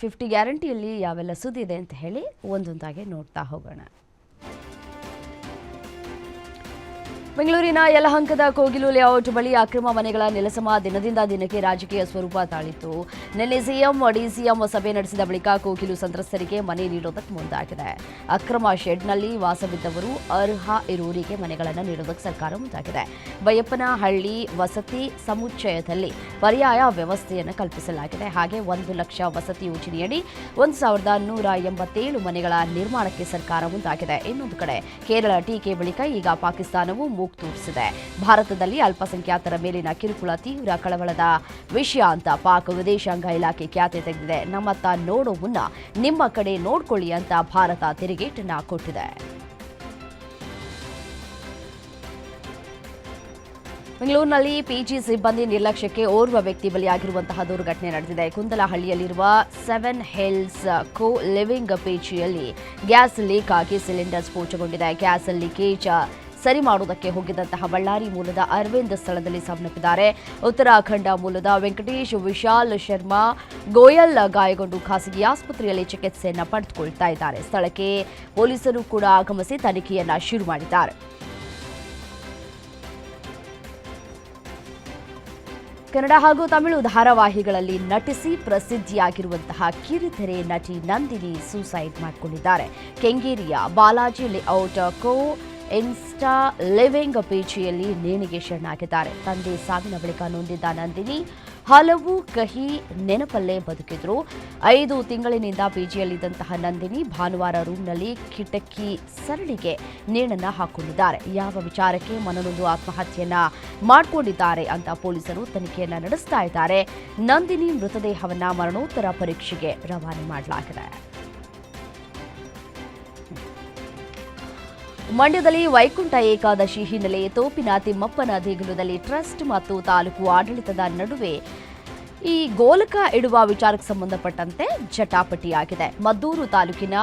Fifty ಗ್ಯಾರಂಟಿಯಲ್ಲಿ ಯಾವೆಲ್ಲ ಸುದ್ದಿ ಇದೆ ಅಂತ ಹೇಳಿ ಒಂದೊಂದಾಗಿ ನೋಡ್ತಾ ಹೋಗೋಣ. ಬೆಂಗಳೂರಿನ ಯಲಹಂಕದ ಕೋಗಿಲು ಲೇಔಟ್ ಬಳಿ ಅಕ್ರಮ ಮನೆಗಳ ನೆಲಸಮ ದಿನದಿಂದ ದಿನಕ್ಕೆ ರಾಜಕೀಯ ಸ್ವರೂಪ ತಾಳಿತ್ತು. ನಿನ್ನೆ ಸಿಎಂ, ಡಿಸಿಎಂ ಸಭೆ ನಡೆಸಿದ ಬಳಿಕ ಕೋಗಿಲು ಸಂತ್ರಸ್ತರಿಗೆ ಮನೆ ನೀಡೋದಕ್ಕೆ ಮುಂದಾಗಿದೆ. ಅಕ್ರಮ ಶೆಡ್ನಲ್ಲಿ ವಾಸವಿದ್ದವರು ಅರ್ಹ ಇರುವರಿಗೆ ಮನೆಗಳನ್ನು ನೀಡೋದಕ್ಕೆ ಸರ್ಕಾರ ಮುಂದಾಗಿದೆ. ಬೈಯಪ್ಪನಹಳ್ಳಿ ವಸತಿ ಸಮುಚ್ಚಯದಲ್ಲಿ ಪರ್ಯಾಯ ವ್ಯವಸ್ಥೆಯನ್ನು ಕಲ್ಪಿಸಲಾಗಿದೆ. ಹಾಗೆ ಒಂದು ಲಕ್ಷ ವಸತಿ ಯೋಜನೆಯಡಿ ಒಂದು ಸಾವಿರದ ನೂರ ಎಂಬತ್ತೇಳು ಮನೆಗಳ ನಿರ್ಮಾಣಕ್ಕೆ ಸರ್ಕಾರ ಮುಂದಾಗಿದೆ. ಇನ್ನೊಂದು ಕಡೆ ಕೇರಳ ಟೀಕೆ ಬಳಿಕ ಈಗ ಪಾಕಿಸ್ತಾನವು ಮೂಗು ತೋರಿಸಿದೆ. ಭಾರತದಲ್ಲಿ ಅಲ್ಪಸಂಖ್ಯಾತರ ಮೇಲಿನ ಕಿರುಕುಳ ತೀವ್ರ ಕಳವಳದ ವಿಷಯ ಅಂತ ಪಾಕ್ ವಿದೇಶಾಂಗ ಇಲಾಖೆ ಖ್ಯಾತೆ ತೆಗೆದಿದೆ. ನಮ್ಮತ್ತ ನೋಡೋ ಮುನ್ನ ನಿಮ್ಮ ಕಡೆ ನೋಡ್ಕೊಳ್ಳಿ ಅಂತ ಭಾರತ ತಿರುಗೇಟನ್ನ ಕೊಟ್ಟಿದೆ. ಬೆಂಗಳೂರಿನಲ್ಲಿ ಪಿಜಿ ಸಿಬ್ಬಂದಿ ನಿರ್ಲಕ್ಷ್ಯಕ್ಕೆ ಓರ್ವ ವ್ಯಕ್ತಿ ಬಲಿಯಾಗಿರುವಂತಹ ದುರ್ಘಟನೆ ನಡೆದಿದೆ. ಕುಂದಲಹಳ್ಳಿಯಲ್ಲಿರುವ ಸೆವೆನ್ ಹಿಲ್ಸ್ ಕೋ ಲಿವಿಂಗ್ ಪಿಜಿಯಲ್ಲಿ ಗ್ಯಾಸ್ ಲೀಕ್ ಆಗಿ ಸಿಲಿಂಡರ್ ಸ್ಫೋಟಗೊಂಡಿದೆ. ಗ್ಯಾಸ್ ಲೀಕೇಜ್ ಸರಿ ಮಾಡುವುದಕ್ಕೆ ಹೋಗಿದ್ದಂತಹ ಬಳ್ಳಾರಿ ಮೂಲದ ಅರವಿಂದ್ ಸ್ಥಳದಲ್ಲಿ ಸಾವನ್ನಪ್ಪಿದ್ದಾರೆ ಉತ್ತರಾಖಂಡ ಮೂಲದ ವೆಂಕಟೇಶ್ ವಿಶಾಲ್ ಶರ್ಮಾ ಗೋಯಲ್ ಗಾಯಗೊಂಡು ಖಾಸಗಿ ಆಸ್ಪತ್ರೆಯಲ್ಲಿ ಚಿಕಿತ್ಸೆಯನ್ನು ಪಡೆದುಕೊಳ್ತಾ ಇದ್ದಾರೆ. ಸ್ಥಳಕ್ಕೆ ಪೊಲೀಸರು ಕೂಡ ಆಗಮಿಸಿ ತನಿಖೆಯನ್ನು ಶುರು ಮಾಡಿದ್ದಾರೆ. ಕನ್ನಡ ಹಾಗೂ ತಮಿಳು ಧಾರಾವಾಹಿಗಳಲ್ಲಿ ನಟಿಸಿ ಪ್ರಸಿದ್ಧಿಯಾಗಿರುವಂತಹ ಕಿರುತೆರೆ ನಟಿ ನಂದಿನಿ ಸೂಸೈಡ್ ಮಾಡಿಕೊಂಡಿದ್ದಾರೆ. ಕೆಂಗೇರಿಯ Balaji layout co insta living ಪೇಚಿಯಲ್ಲಿ ನೇಣಿಗೆ ಶರಣಾಗಿದ್ದಾರೆ. ತಂದೆ ಸಾವಿನ ಬಳಿಕ ನೊಂದಿದ್ದ ನಂದಿನಿ ಹಲವು ಕಹಿ ನೆನಪಲ್ಲೇ ಬದುಕಿದ್ರು. ಐದು ತಿಂಗಳಿನಿಂದ ಪಿಜಿಯಲ್ಲಿದ್ದಂತಹ ನಂದಿನಿ ಭಾನುವಾರ ರೂಮ್ನಲ್ಲಿ ಕಿಟಕಿ ಸರಳಿಗೆ ನೇಣನ್ನ ಹಾಕೊಂಡಿದ್ದಾರೆ. ಯಾವ ವಿಚಾರಕ್ಕೆ ಮನನೊಂದು ಆತ್ಮಹತ್ಯೆಯನ್ನ ಮಾಡಿಕೊಂಡಿದ್ದಾರೆ ಅಂತ ಪೊಲೀಸರು ತನಿಖೆಯನ್ನ ನಡೆಸ್ತಾ ಇದ್ದಾರೆ. ನಂದಿನಿ ಮೃತದೇಹವನ್ನ ಮರಣೋತ್ತರ ಪರೀಕ್ಷೆಗೆ ರವಾನೆ ಮಾಡಲಾಗಿದೆ. ಮಂಡ್ಯದಲ್ಲಿ ವೈಕುಂಠ ಏಕಾದಶಿ ಹಿನ್ನೆಲೆ ತೋಪಿನ ತಿಮ್ಮಪ್ಪನ ದೇಗುಲದಲ್ಲಿ ಟ್ರಸ್ಟ್ ಮತ್ತು ತಾಲೂಕು ಆಡಳಿತದ ನಡುವೆ ಈ ಗೋಲಕ ಇಡುವ ವಿಚಾರಕ್ಕೆ ಸಂಬಂಧಪಟ್ಟಂತೆ ಜಟಾಪಟಿಯಾಗಿದೆ. ಮದ್ದೂರು ತಾಲೂಕಿನ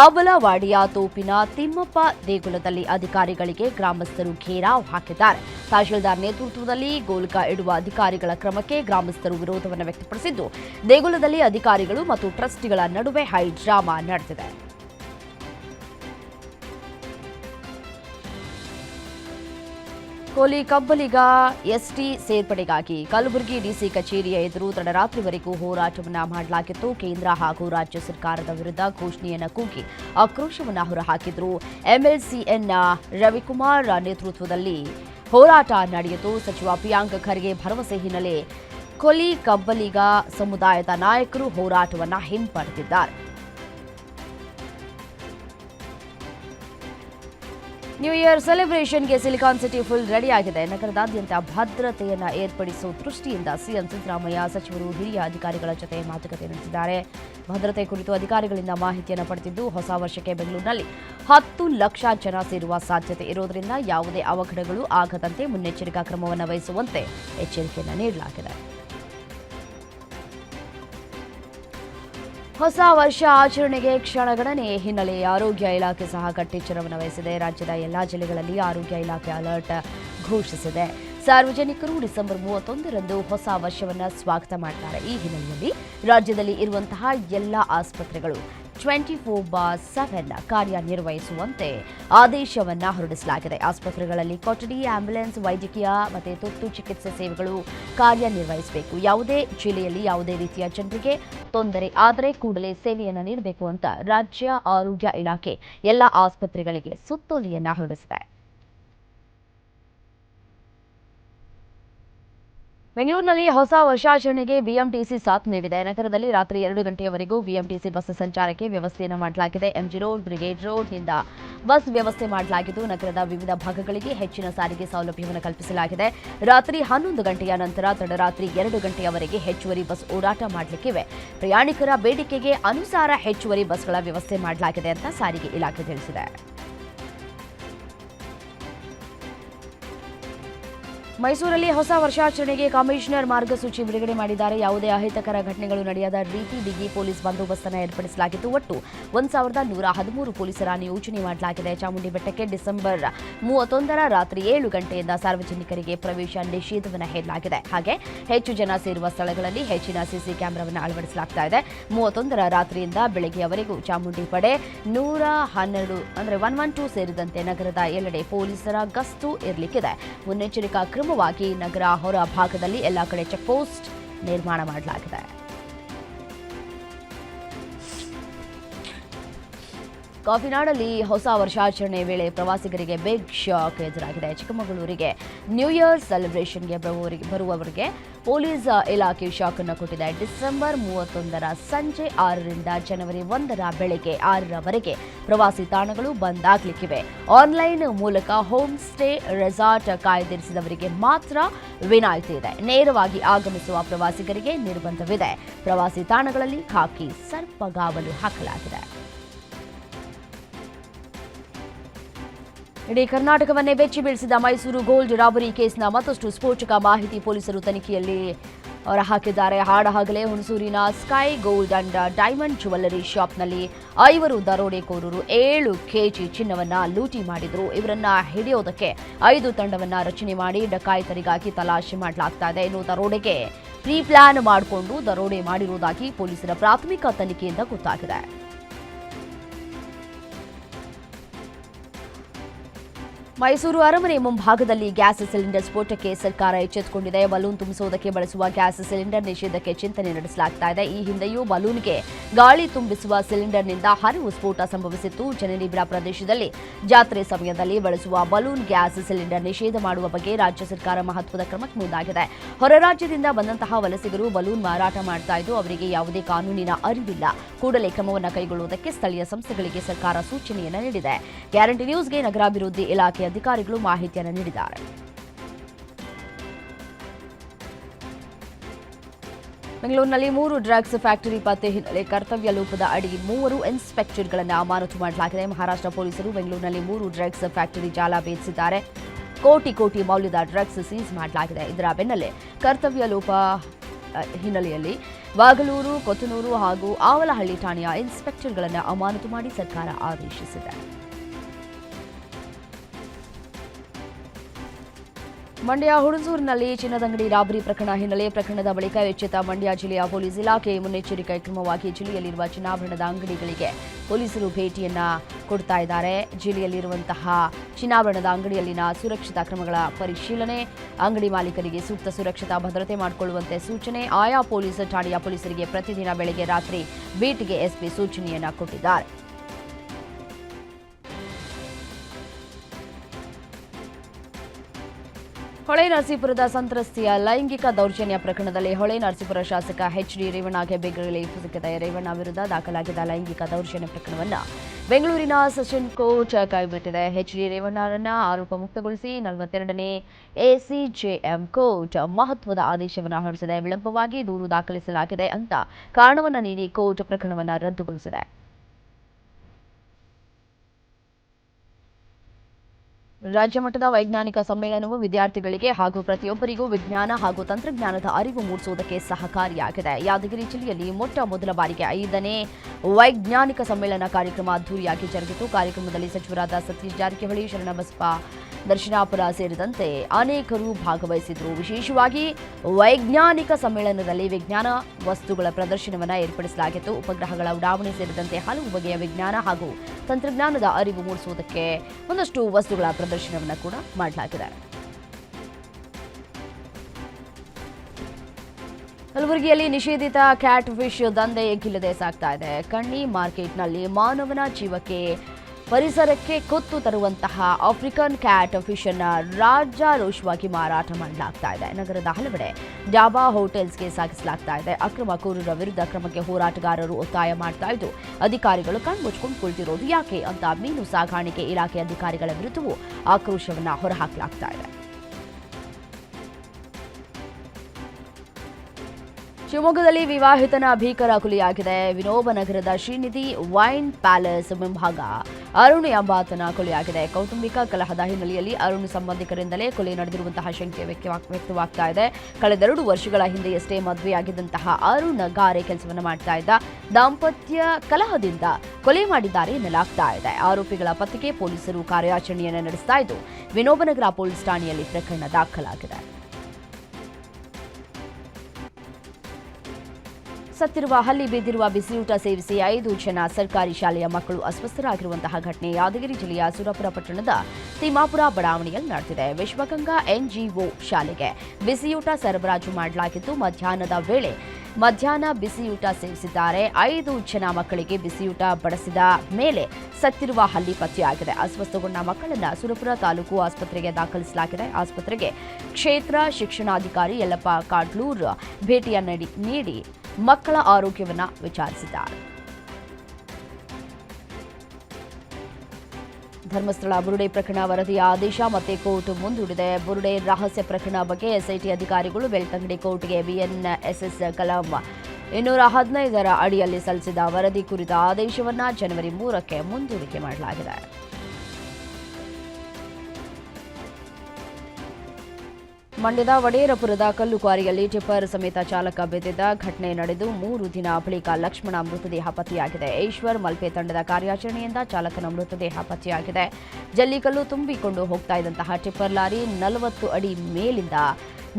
ಆಬಲವಾಡಿಯ ತೋಪಿನ ತಿಮ್ಮಪ್ಪ ದೇಗುಲದಲ್ಲಿ ಅಧಿಕಾರಿಗಳಿಗೆ ಗ್ರಾಮಸ್ಥರು ಘೇರಾವ್ ಹಾಕಿದ್ದಾರೆ. ತಹಶೀಲ್ದಾರ್ ನೇತೃತ್ವದಲ್ಲಿ ಗೋಲಕ ಇಡುವ ಅಧಿಕಾರಿಗಳ ಕ್ರಮಕ್ಕೆ ಗ್ರಾಮಸ್ಥರು ವಿರೋಧವನ್ನು ವ್ಯಕ್ತಪಡಿಸಿದ್ದು, ದೇಗುಲದಲ್ಲಿ ಅಧಿಕಾರಿಗಳು ಮತ್ತು ಟ್ರಸ್ಟಿಗಳ ನಡುವೆ ಹೈಡ್ರಾಮಾ ನಡೆದಿದೆ. ಕೋಲಿ ಕಬ್ಬಲಿಗ ಎಸ್ಟಿ ಸೇರ್ಪಡೆಗಾಗಿ ಕಲಬುರಗಿ ಡಿಸಿ ಕಚೇರಿಯ ಎದುರು ತಡರಾತ್ರಿವರೆಗೂ ಹೋರಾಟವನ್ನು ಮಾಡಲಾಗಿತ್ತು. ಕೇಂದ್ರ ಹಾಗೂ ರಾಜ್ಯ ಸರ್ಕಾರದ ವಿರುದ್ಧ ಘೋಷಣೆಯನ್ನು ಕೂಗಿ ಆಕ್ರೋಶವನ್ನು ಹೊರಹಾಕಿದ್ರು. ಎಂಎಲ್ಸಿಎನ್ ರವಿಕುಮಾರ್ ನೇತೃತ್ವದಲ್ಲಿ ಹೋರಾಟ ನಡೆಯಿತು. ಸಚಿವ ಪ್ರಿಯಾಂಕ್ ಖರ್ಗೆ ಭರವಸೆ ಹಿನ್ನೆಲೆ ಕೊಲಿ ಕಬ್ಬಲಿಗ ಸಮುದಾಯದ ನಾಯಕರು ಹೋರಾಟವನ್ನು ಹಿಂಪಡೆದಿದ್ದಾರೆ. ನ್ಯೂ ಇಯರ್ ಸೆಲೆಬ್ರೇಷನ್ಗೆ ಸಿಲಿಕಾನ್ ಸಿಟಿ ಫುಲ್ ರೆಡಿಯಾಗಿದೆ ನಗರದಾದ್ಯಂತ ಭದ್ರತೆಯನ್ನು ಏರ್ಪಡಿಸುವ ದೃಷ್ಟಿಯಿಂದ ಸಿಎಂ ಸಿದ್ದರಾಮಯ್ಯ ಸಚಿವರು ಹಿರಿಯ ಅಧಿಕಾರಿಗಳ ಜೊತೆ ಮಾತುಕತೆ ನಡೆಸಿದ್ದಾರೆ. ಭದ್ರತೆ ಕುರಿತು ಅಧಿಕಾರಿಗಳಿಂದ ಮಾಹಿತಿಯನ್ನು ಪಡೆದಿದ್ದು ಹೊಸ ವರ್ಷಕ್ಕೆ ಬೆಂಗಳೂರಿನಲ್ಲಿ ಹತ್ತು ಲಕ್ಷ ಜನ ಸೇರುವ ಸಾಧ್ಯತೆ ಇರುವುದರಿಂದ ಯಾವುದೇ ಅವಘಡಗಳು ಆಗದಂತೆ ಮುನ್ನೆಚ್ಚರಿಕಾ ಕ್ರಮವನ್ನು ವಹಿಸುವಂತೆ ಎಚ್ಚರಿಕೆಯನ್ನು ನೀಡಲಾಗಿದೆ. ಹೊಸ ವರ್ಷ ಆಚರಣೆಗೆ ಕ್ಷಣಗಣನೆ ಹಿನ್ನೆಲೆ ಆರೋಗ್ಯ ಇಲಾಖೆ ಸಹ ಕಟ್ಟೆಚ್ಚರವನ್ನು ವಹಿಸಿದೆ. ರಾಜ್ಯದ ಎಲ್ಲಾ ಜಿಲ್ಲೆಗಳಲ್ಲಿ ಆರೋಗ್ಯ ಇಲಾಖೆ ಅಲರ್ಟ್ ಘೋಷಿಸಿದೆ. ಸಾರ್ವಜನಿಕರು ಡಿಸೆಂಬರ್ ಮೂವತ್ತೊಂದರಂದು ಹೊಸ ವರ್ಷವನ್ನು ಸ್ವಾಗತ ಮಾಡ್ತಾರೆ. ಈ ಹಿನ್ನೆಲೆಯಲ್ಲಿ ರಾಜ್ಯದಲ್ಲಿ ಇರುವಂತಹ ಎಲ್ಲ ಆಸ್ಪತ್ರೆಗಳು ಟ್ವೆಂಟಿ ಫೋರ್ ಬಾರ್ ಸೆವೆನ್ ಕಾರ್ಯನಿರ್ವಹಿಸುವಂತೆ ಆದೇಶವನ್ನು ಹೊರಡಿಸಲಾಗಿದೆ. ಆಸ್ಪತ್ರೆಗಳಲ್ಲಿ ಕೊಠಡಿ, ಆಂಬ್ಯುಲೆನ್ಸ್, ವೈದ್ಯಕೀಯ ಮತ್ತು ತುರ್ತು ಚಿಕಿತ್ಸೆ ಸೇವೆಗಳು ಕಾರ್ಯನಿರ್ವಹಿಸಬೇಕು. ಯಾವುದೇ ಜಿಲ್ಲೆಯಲ್ಲಿ ಯಾವುದೇ ರೀತಿಯ ಜನರಿಗೆ ತೊಂದರೆ ಆದರೆ ಕೂಡಲೇ ಸೇವೆಯನ್ನು ನೀಡಬೇಕು ಅಂತ ರಾಜ್ಯ ಆರೋಗ್ಯ ಇಲಾಖೆ ಎಲ್ಲ ಆಸ್ಪತ್ರೆಗಳಿಗೆ ಸುತ್ತೋಲೆಯನ್ನು ಹೊರಡಿಸಿದೆ. ಬೆಂಗಳೂರಿನಲ್ಲಿ ಹೊಸ ವರ್ಷಾಚರಣೆಗೆ ಬಿಎಂಟಿಸಿ ಸಾಥ್ ನೀಡಿದೆ. ನಗರದಲ್ಲಿ ರಾತ್ರಿ ಎರಡು ಗಂಟೆಯವರೆಗೂ ಬಿಎಂಟಿಸಿ ಬಸ್ ಸಂಚಾರಕ್ಕೆ ವ್ಯವಸ್ಥೆಯನ್ನು ಮಾಡಲಾಗಿದೆ. ಎಂಜಿ ರೋಡ್, ಬ್ರಿಗೇಡ್ ರೋಡ್ನಿಂದ ಬಸ್ ವ್ಯವಸ್ಥೆ ಮಾಡಲಾಗಿದ್ದು, ನಗರದ ವಿವಿಧ ಭಾಗಗಳಿಗೆ ಹೆಚ್ಚಿನ ಸಾರಿಗೆ ಸೌಲಭ್ಯವನ್ನು ಕಲ್ಪಿಸಲಾಗಿದೆ. ರಾತ್ರಿ ಹನ್ನೊಂದು ಗಂಟೆಯ ನಂತರ ತಡರಾತ್ರಿ ಎರಡು ಗಂಟೆಯವರೆಗೆ ಹೆಚ್ಚುವರಿ ಬಸ್ ಓಡಾಟ ಮಾಡಲಿಕ್ಕಿವೆ ಪ್ರಯಾಣಿಕರ ಬೇಡಿಕೆಗೆ ಅನುಸಾರ ಹೆಚ್ಚುವರಿ ಬಸ್ಗಳ ವ್ಯವಸ್ಥೆ ಮಾಡಲಾಗಿದೆ ಅಂತ ಸಾರಿಗೆ ಇಲಾಖೆ ತಿಳಿಸಿದೆ. ಮೈಸೂರಲ್ಲಿ ಹೊಸ ವರ್ಷಾಚರಣೆಗೆ ಕಮಿಷನರ್ ಮಾರ್ಗಸೂಚಿ ಬಿಡುಗಡೆ ಮಾಡಿದ್ದಾರೆ. ಯಾವುದೇ ಅಹಿತಕರ ಘಟನೆಗಳು ನಡೆಯದ ರೀತಿ ಬಿಗಿ ಪೊಲೀಸ್ ಬಂದೋಬಸ್ತನ್ನು ಏರ್ಪಡಿಸಲಾಗಿತ್ತು. ಒಟ್ಟು ಒಂದು ಸಾವಿರದ ನೂರ ಹದಿಮೂರು ಪೊಲೀಸರ ನಿಯೋಜನೆ ಮಾಡಲಾಗಿದೆ. ಚಾಮುಂಡಿ ಬೆಟ್ಟಕ್ಕೆ ಡಿಸೆಂಬರ್ ಮೂವತ್ತೊಂದರ ರಾತ್ರಿ ಏಳು ಗಂಟೆಯಿಂದ ಸಾರ್ವಜನಿಕರಿಗೆ ಪ್ರವೇಶ ನಿಷೇಧವನ್ನು ಹೇರಲಾಗಿದೆ. ಹಾಗೆ ಹೆಚ್ಚು ಜನ ಸೇರುವ ಸ್ಥಳಗಳಲ್ಲಿ ಹೆಚ್ಚಿನ ಸಿಸಿ ಕ್ಯಾಮೆರಾವನ್ನು ಅಳವಡಿಸಲಾಗ್ತಾ ಇದೆ. ಮೂವತ್ತೊಂದರ ರಾತ್ರಿಯಿಂದ ಬೆಳಗ್ಗೆಯವರೆಗೂ ಚಾಮುಂಡಿ ಪಡೆ ನೂರ ಹನ್ನೆರಡು ಅಂದರೆ ಒನ್ ಒನ್ ಟೂ ಸೇರಿದಂತೆ ನಗರದ ಎಲ್ಲೆಡೆ ಪೊಲೀಸರ ಗಸ್ತು ಇರಲಿಕ್ಕಿದೆ. ಮುನ್ನೆಚ್ಚರಿಕಾ ಕ್ರಮವಾಗಿ ನಗರ ಹೊರ ಭಾಗದಲ್ಲಿ ಎಲ್ಲ ಕಡೆ ಚೆಕ್ ಪೋಸ್ಟ್ ನಿರ್ಮಾಣ ಮಾಡಲಾಗಿದೆ. ಕಾಫಿನಾಡಲ್ಲಿ ಹೊಸ ವರ್ಷಾಚರಣೆ ವೇಳೆ ಪ್ರವಾಸಿಗರಿಗೆ ಬಿಗ್ ಶಾಕ್ ಎದುರಾಗಿದೆ. ಚಿಕ್ಕಮಗಳೂರಿಗೆ ನ್ಯೂ ಇಯರ್ ಸೆಲೆಬ್ರೇಷನ್ಗೆ ಬರುವವರಿಗೆ ಬರುವವರಿಗೆ ಪೊಲೀಸ್ ಇಲಾಖೆ ಶಾಕ್ ಅನ್ನು ಕೊಟ್ಟಿದೆ. ಡಿಸೆಂಬರ್ ಮೂವತ್ತೊಂದರ ಸಂಜೆ ಆರರಿಂದ ಜನವರಿ ಒಂದರ ಬೆಳಗ್ಗೆ ಆರರವರೆಗೆ ಪ್ರವಾಸಿ ತಾಣಗಳು ಬಂದ್ ಆಗ್ಲಿಕ್ಕಿವೆ. ಆನ್ಲೈನ್ ಮೂಲಕ ಹೋಮ್ ಸ್ಟೇ ರೆಸಾರ್ಟ್ ಕಾಯ್ದಿರಿಸಿದವರಿಗೆ ಮಾತ್ರ ವಿನಾಯಿತಿ ಇದೆ. ನೇರವಾಗಿ ಆಗಮಿಸುವ ಪ್ರವಾಸಿಗರಿಗೆ ನಿರ್ಬಂಧವಿದೆ. ಪ್ರವಾಸಿ ತಾಣಗಳಲ್ಲಿ ಖಾಕಿ ಸರ್ಪಗಾವಲು ಹಾಕಲಾಗಿದೆ. ಇಡೀ ಕರ್ನಾಟಕವನ್ನೇ ಬೆಚ್ಚಿ ಬೀಳಿಸಿದ ಮೈಸೂರು ಗೋಲ್ಡ್ ರಾಬರಿ ಕೇಸ್ನ ಮತ್ತಷ್ಟು ಸ್ಫೋಟಕ ಮಾಹಿತಿ ಪೊಲೀಸರು ತನಿಖೆಯಲ್ಲಿ ಹೊರಹಾಕಿದ್ದಾರೆ. ಹಾಡಹಗಲೇ ಹುಣಸೂರಿನ sky gold and diamond jewellery ಶಾಪ್ನಲ್ಲಿ ಐವರು ದರೋಡೆಕೋರರು ಏಳು ಕೆಜಿ ಚಿನ್ನವನ್ನ ಲೂಟಿ ಮಾಡಿದ್ರು. ಇವರನ್ನ ಹಿಡಿಯೋದಕ್ಕೆ ಐದು ತಂಡವನ್ನ ರಚನೆ ಮಾಡಿ ಡಕಾಯಿತರಿಗಾಗಿ ತಲಾಶೆ ಮಾಡಲಾಗ್ತಾ ಇದೆ. ಇನ್ನು ದರೋಡೆಗೆ ಪ್ರೀ ಪ್ಲಾನ್ ಮಾಡಿಕೊಂಡು ದರೋಡೆ ಮಾಡಿರುವುದಾಗಿ ಪೊಲೀಸರ ಪ್ರಾಥಮಿಕ ತನಿಖೆಯಿಂದ ಗೊತ್ತಾಗಿದೆ. ಮೈಸೂರು ಅರಮನೆ ಮುಂಭಾಗದಲ್ಲಿ ಗ್ಯಾಸ್ ಸಿಲಿಂಡರ್ ಸ್ಫೋಟಕ್ಕೆ ಸರ್ಕಾರ ಎಚ್ಚೆತ್ತುಕೊಂಡಿದೆ ಬಲೂನ್ ತುಂಬಿಸುವುದಕ್ಕೆ ಬಳಸುವ ಗ್ಯಾಸ್ ಸಿಲಿಂಡರ್ ನಿಷೇಧಕ್ಕೆ ಚಿಂತನೆ ನಡೆಸಲಾಗ್ತಾ ಇದೆ. ಈ ಹಿಂದೆಯೂ ಬಲೂನ್ಗೆ ಗಾಳಿ ತುಂಬಿಸುವ ಸಿಲಿಂಡರ್ನಿಂದ ಹರಿವು ಸ್ಫೋಟ ಸಂಭವಿಸಿತ್ತು. ಜನನಿಬಿಡ ಪ್ರದೇಶದಲ್ಲಿ ಜಾತ್ರೆ ಸಮಯದಲ್ಲಿ ಬಳಸುವ ಬಲೂನ್ ಗ್ಯಾಸ್ ಸಿಲಿಂಡರ್ ನಿಷೇಧ ಮಾಡುವ ಬಗ್ಗೆ ರಾಜ್ಯ ಸರ್ಕಾರ ಮಹತ್ವದ ಕ್ರಮಕ್ಕೆ ಮುಂದಾಗಿದೆ. ಹೊರ ರಾಜ್ಯದಿಂದ ಬಂದಂತಹ ವಲಸಿಗರು ಬಲೂನ್ ಮಾರಾಟ ಮಾಡ್ತಾ ಇದ್ದು, ಅವರಿಗೆ ಯಾವುದೇ ಕಾನೂನಿನ ಅರಿವಿಲ್ಲ. ಕೂಡಲೇ ಕ್ರಮವನ್ನು ಕೈಗೊಳ್ಳುವುದಕ್ಕೆ ಸ್ಥಳೀಯ ಸಂಸ್ಥೆಗಳಿಗೆ ಸರ್ಕಾರ ಸೂಚನೆಯನ್ನು ನೀಡಿದೆ. ಗ್ಯಾರಂಟಿ ನ್ಯೂಸ್ಗೆ ನಗರಾಭಿವೃದ್ಧಿ ಇಲಾಖೆ ಅಧಿಕಾರಿಗಳು ಮಾಹಿತಿಯನ್ನು ನೀಡಿದ್ದಾರೆ. ಬೆಂಗಳೂರಿನಲ್ಲಿ ಮೂರು ಡ್ರಗ್ಸ್ ಫ್ಯಾಕ್ಟರಿ ಪತ್ತೆ ಹಿನ್ನೆಲೆ ಕರ್ತವ್ಯ ಲೋಪದ ಅಡಿ ಮೂವರು ಇನ್ಸ್ಪೆಕ್ಟರ್ಗಳನ್ನು ಅಮಾನತು ಮಾಡಲಾಗಿದೆ. ಮಹಾರಾಷ್ಟ್ರ ಪೊಲೀಸರು ಬೆಂಗಳೂರಿನಲ್ಲಿ ಮೂರು ಡ್ರಗ್ಸ್ ಫ್ಯಾಕ್ಟರಿ ಜಾಲ ಬೇಯಿಸಿದ್ದಾರೆ ಕೋಟಿ ಕೋಟಿ ಮೌಲ್ಯದ ಡ್ರಗ್ಸ್ ಸೀಸ್ ಮಾಡಲಾಗಿದೆ. ಇದರ ಬೆನ್ನಲ್ಲೇ ಕರ್ತವ್ಯ ಲೋಪ ಹಿನ್ನೆಲೆಯಲ್ಲಿ ಬಾಗಲೂರು ಕೊತ್ತನೂರು ಹಾಗೂ ಆವಲಹಳ್ಳಿ ಠಾಣೆಯ ಇನ್ಸ್ಪೆಕ್ಟರ್ಗಳನ್ನು ಅಮಾನತು ಮಾಡಿ ಸರ್ಕಾರ ಆದೇಶಿಸಿದೆ. ಮಂಡ್ಯ ಹುಣಸೂರಿನಲ್ಲಿ ಚಿನ್ನದಂಗಡಿ ರಾಬರಿ ಪ್ರಕರಣ ಹಿನ್ನೆಲೆ ಪ್ರಕರಣದ ಬಳಿಕ ಎಚ್ಚೆತ್ತ ಮಂಡ್ಯ ಜಿಲ್ಲೆಯ ಪೊಲೀಸ್ ಇಲಾಖೆ ಮುನ್ನೆಚ್ಚರಿಕೆ ಕ್ರಮವಾಗಿ ಜಿಲ್ಲೆಯಲ್ಲಿರುವ ಚಿನ್ನಾಭರಣದ ಅಂಗಡಿಗಳಿಗೆ ಪೊಲೀಸರು ಭೇಟಿಯನ್ನ ಕೊಡ್ತಾ ಇದ್ದಾರೆ. ಜಿಲ್ಲೆಯಲ್ಲಿರುವಂತಹ ಚಿನ್ನಾಭರಣದ ಅಂಗಡಿಯಲ್ಲಿನ ಸುರಕ್ಷತಾ ಕ್ರಮಗಳ ಪರಿಶೀಲನೆ, ಅಂಗಡಿ ಮಾಲೀಕರಿಗೆ ಸೂಕ್ತ ಸುರಕ್ಷತಾ ಭದ್ರತೆ ಮಾಡಿಕೊಳ್ಳುವಂತೆ ಸೂಚನೆ, ಆಯಾ ಪೊಲೀಸ್ ಠಾಣೆಯ ಪೊಲೀಸರಿಗೆ ಪ್ರತಿದಿನ ಬೆಳಗ್ಗೆ ರಾತ್ರಿ ಭೇಟಿಗೆ ಎಸ್ಪಿ ಸೂಚನೆಯನ್ನ ಕೊಟ್ಟಿದ್ದಾರೆ. ಹೊಳೆ ನರಸೀಪುರದ ಸಂತ್ರಸ್ತೆಯ ಲೈಂಗಿಕ ದೌರ್ಜನ್ಯ ಪ್ರಕರಣದಲ್ಲಿ ಹೊಳೆ ನರಸೀಪುರ ಶಾಸಕ ಎಚ್ ಡಿ ರೇವಣ್ಣಗೆ ಬಿಗ್ ಸಿಕ್ಕಿದ ಸಿಕ್ಕಿದೆ ರೇವಣ್ಣ ವಿರುದ್ಧ ದಾಖಲಾಗಿದ್ದ ಲೈಂಗಿಕ ದೌರ್ಜನ್ಯ ಪ್ರಕರಣವನ್ನು ಬೆಂಗಳೂರಿನ ಸೆಷನ್ ಕೋರ್ಟ್ ಕೈಬಿಟ್ಟಿದೆ ಎಚ್ ಡಿ ರೇವಣ್ಣರನ್ನ ಆರೋಪ ಮುಕ್ತಗೊಳಿಸಿ ನಲವತ್ತೆರಡನೇ ಎಸಿಜೆಎಂ ಕೋರ್ಟ್ ಮಹತ್ವದ ಆದೇಶವನ್ನು ಹೊರಡಿಸಿದೆ. ವಿಳಂಬವಾಗಿ ದೂರು ದಾಖಲಿಸಲಾಗಿದೆ ಅಂತ ಕಾರಣವನ್ನು ನೀಡಿ ಕೋರ್ಟ್ ಪ್ರಕರಣವನ್ನು ರದ್ದುಗೊಳಿಸಿದೆ. ರಾಜ್ಯ ಮಟ್ಟದ ವೈಜ್ಞಾನಿಕ ಸಮ್ಮೇಳನವು ವಿದ್ಯಾರ್ಥಿಗಳಿಗೆ ಹಾಗೂ ಪ್ರತಿಯೊಬ್ಬರಿಗೂ ವಿಜ್ಞಾನ ಹಾಗೂ ತಂತ್ರಜ್ಞಾನದ ಅರಿವು ಮೂಡಿಸುವುದಕ್ಕೆ ಸಹಕಾರಿಯಾಗಿದೆ. ಯಾದಗಿರಿ ಜಿಲ್ಲೆಯಲ್ಲಿ ಮೊಟ್ಟ ಮೊದಲ ಬಾರಿಗೆ ಐದನೇ ವೈಜ್ಞಾನಿಕ ಸಮ್ಮೇಳನ ಕಾರ್ಯಕ್ರಮ ಅದ್ದೂರಿಯಾಗಿ ಜರುಗಿತು. ಕಾರ್ಯಕ್ರಮದಲ್ಲಿ ಸಚಿವರಾದ ಸತೀಶ್ ಜಾರಕಿಹೊಳಿ, ಶರಣಬಸಪ್ಪ ದರ್ಶನಾಪುರ ಸೇರಿದಂತೆ ಅನೇಕರು ಭಾಗವಹಿಸಿದ್ರು ವಿಶೇಷವಾಗಿ ವೈಜ್ಞಾನಿಕ ಸಮ್ಮೇಳನದಲ್ಲಿ ವಿಜ್ಞಾನ ವಸ್ತುಗಳ ಪ್ರದರ್ಶನವನ್ನು ಏರ್ಪಡಿಸಲಾಗಿತ್ತು. ಉಪಗ್ರಹಗಳ ಉಡಾವಣೆ ಸೇರಿದಂತೆ ಹಲವು ಬಗೆಯ ವಿಜ್ಞಾನ ಹಾಗೂ ತಂತ್ರಜ್ಞಾನದ ಅರಿವು ಮೂಡಿಸುವುದಕ್ಕೆ ಒಂದಷ್ಟು ವಸ್ತುಗಳ ಪ್ರದರ್ಶನವನ್ನು ಕೂಡ ಮಾಡಲಾಗಿದೆ ಕಲಬುರಗಿಯಲ್ಲಿ ನಿಷೇಧಿತ ಕ್ಯಾಟ್ ಫಿಶ್ ದಂಧೆ ಎಗ್ಗಿಲ್ಲದೆ ಸಾಗ್ತಾ ಇದೆ. ಕಣ್ಣಿ ಮಾರ್ಕೆಟ್ನಲ್ಲಿ ಮಾನವನ ಜೀವಕ್ಕೆ ಪರಿಸರಕ್ಕೆ ಕೊತ್ತು ತರುವಂತಹ ಆಫ್ರಿಕನ್ ಕ್ಯಾಟ್ ಫಿಶ್ ಅನ್ನ ರಾಜಾರೋಷವಾಗಿ ಮಾರಾಟ ಮಾಡಲಾಗ್ತಾ ಇದೆ. ನಗರದ ಹಲವೆಡೆ ಡಾಬಾ ಹೋಟೆಲ್ಸ್ಗೆ ಸಾಗಿಸಲಾಗ್ತಾ ಇದೆ. ಅಕ್ರಮ ಕೋರರ ವಿರುದ್ಧ ಕ್ರಮಕ್ಕೆ ಹೋರಾಟಗಾರರು ಒತ್ತಾಯ ಮಾಡ್ತಾ ಇದ್ದು, ಅಧಿಕಾರಿಗಳು ಕಣ್ಮುಚ್ಕೊಂಡು ಕುಳಿತಿರೋದು ಯಾಕೆ ಅಂತ ಮೀನು ಸಾಗಾಣಿಕೆ ಇಲಾಖೆ ಅಧಿಕಾರಿಗಳ ವಿರುದ್ಧವೂ ಆಕ್ರೋಶವನ್ನು ಹೊರಹಾಕಲಾಗ್ತಾ ಇದೆ. ಶಿವಮೊಗ್ಗದಲ್ಲಿ ವಿವಾಹಿತನ ಭೀಕರ ಕೊಲೆಯಾಗಿದೆ. ವಿನೋಬನಗರದ ಶ್ರೀನಿಧಿ ವೈನ್ ಪ್ಯಾಲೇಸ್ ಮುಂಭಾಗ ಅರುಣ್ ಎಂಬಾತನ ಕೊಲೆಯಾಗಿದೆ. ಕೌಟುಂಬಿಕ ಕಲಹದ ಹಿನ್ನೆಲೆಯಲ್ಲಿ ಅರುಣ್ ಸಂಬಂಧಿಕರಿಂದಲೇ ಕೊಲೆ ನಡೆದಿರುವಂತಹ ಶಂಕೆ ವ್ಯಕ್ತವಾ- ವ್ಯಕ್ತವಾಗ್ತಾ ಇದೆ. ಕಳೆದೆರಡು ವರ್ಷಗಳ ಹಿಂದೆಯಷ್ಟೇ ಮದುವೆಯಾಗಿದ್ದಂತಹ ಅರುಣ್ ಗಾರೆ ಕೆಲಸವನ್ನು ಮಾಡ್ತಾ ಇದ್ದ. ದಾಂಪತ್ಯ ಕಲಹದಿಂದ ಕೊಲೆ ಮಾಡಿದ್ದಾರೆ ಎನ್ನಲಾಗ್ತಾ ಇದೆ. ಆರೋಪಿಗಳ ಪತ್ತೆಗೆ ಪೊಲೀಸರು ಕಾರ್ಯಾಚರಣೆಯನ್ನು ನಡೆಸ್ತಾ ಇದ್ದು ವಿನೋಬನಗರ ಪೊಲೀಸ್ ಠಾಣೆಯಲ್ಲಿ ಪ್ರಕರಣ ದಾಖಲಾಗಿದೆ. ಸತ್ತಿರುವ ಹಲ್ಲಿ ಬಿದ್ದಿರುವ ಬಿಸಿಯೂಟ ಸೇವಿಸಿ ಐದು ಜನ ಸರ್ಕಾರಿ ಶಾಲೆಯ ಮಕ್ಕಳು ಅಸ್ವಸ್ಥರಾಗಿರುವಂತಹ ಘಟನೆ ಯಾದಗಿರಿ ಜಿಲ್ಲೆಯ ಸುರಪುರ ಪಟ್ಟಣದ ತಿಮ್ಮಾಪುರ ಬಡಾವಣೆಯಲ್ಲಿ ನಡೆದಿದೆ. ವಿಶ್ವಗಂಗಾ ಎನ್ಜಿಒ ಶಾಲೆಗೆ ಬಿಸಿಯೂಟ ಸರಬರಾಜು ಮಾಡಲಾಗಿದ್ದು, ಮಧ್ಯಾಹ್ನದ ವೇಳೆ ಮಧ್ಯಾಹ್ನ ಬಿಸಿಯೂಟ ಸೇವಿಸಿದ್ದಾರೆ. ಐದು ಜನ ಮಕ್ಕಳಿಗೆ ಬಿಸಿಯೂಟ ಬಡಿಸಿದ ಮೇಲೆ ಸತ್ತಿರುವ ಹಲ್ಲಿ ಪತ್ತೆಯಾಗಿದೆ. ಅಸ್ವಸ್ಥಗೊಂಡ ಮಕ್ಕಳನ್ನು ಸುರಪುರ ತಾಲೂಕು ಆಸ್ಪತ್ರೆಗೆ ದಾಖಲಿಸಲಾಗಿದೆ. ಆಸ್ಪತ್ರೆಗೆ ಕ್ಷೇತ್ರ ಶಿಕ್ಷಣಾಧಿಕಾರಿ ಯಲ್ಲಪ್ಪ ಕಾಡ್ಲೂರ್ ಭೇಟಿಯನ್ನು ನೀಡಿ ಮಕ್ಕಳ ಆರೋಗ್ಯವನ್ನ ವಿಚಾರಿಸಿದ್ದಾರೆ. ಧರ್ಮಸ್ಥಳ ಬುರುಡೆ ಪ್ರಕರಣ ವರದಿಯ ಆದೇಶ ಮತ್ತೆ ಕೋರ್ಟ್ ಮುಂದೂಡಿದೆ. ಬುರುಡೆ ರಹಸ್ಯ ಪ್ರಕರಣ ಬಗ್ಗೆ ಎಸ್ಐಟಿ ಅಧಿಕಾರಿಗಳು ಬೆಳ್ತಂಗಡಿ ಕೋರ್ಟ್ಗೆ ಬಿಎನ್ಎಸ್ಎಸ್ ಕಲಾಂ ಇನ್ನೂರ ಹದಿನೈದರ ಅಡಿಯಲ್ಲಿ ಸಲ್ಲಿಸಿದ ವರದಿ ಕುರಿತ ಆದೇಶವನ್ನ ಜನವರಿ ಮೂರಕ್ಕೆ ಮುಂದೂಡಿಕೆ ಮಾಡಲಾಗಿದೆ. ಮಂಡ್ಯದ ವಡೇರಪುರದ ಕಲ್ಲು ಕ್ವಾರಿಯಲ್ಲಿ ಟಿಪ್ಪರ್ ಸಮೇತ ಚಾಲಕ ಬೆದ್ದಿದ್ದ ಘಟನೆ ನಡೆದು ಮೂರು ದಿನ ಬಳಿಕ ಲಕ್ಷ್ಮಣ ಮೃತದೇಹ ಪತ್ತೆಯಾಗಿದೆ. ಈಶ್ವರ್ ಮಲ್ಪೆ ತಂಡದ ಕಾರ್ಯಾಚರಣೆಯಿಂದ ಚಾಲಕನ ಮೃತದೇಹ ಪತ್ತೆಯಾಗಿದೆ. ಜಲ್ಲಿಕಲ್ಲು ತುಂಬಿಕೊಂಡು ಹೋಗ್ತಾ ಇದ್ದಂತಹ ಟಿಪ್ಪರ್ ಲಾರಿ ನಲವತ್ತು ಅಡಿ ಮೇಲಿಂದ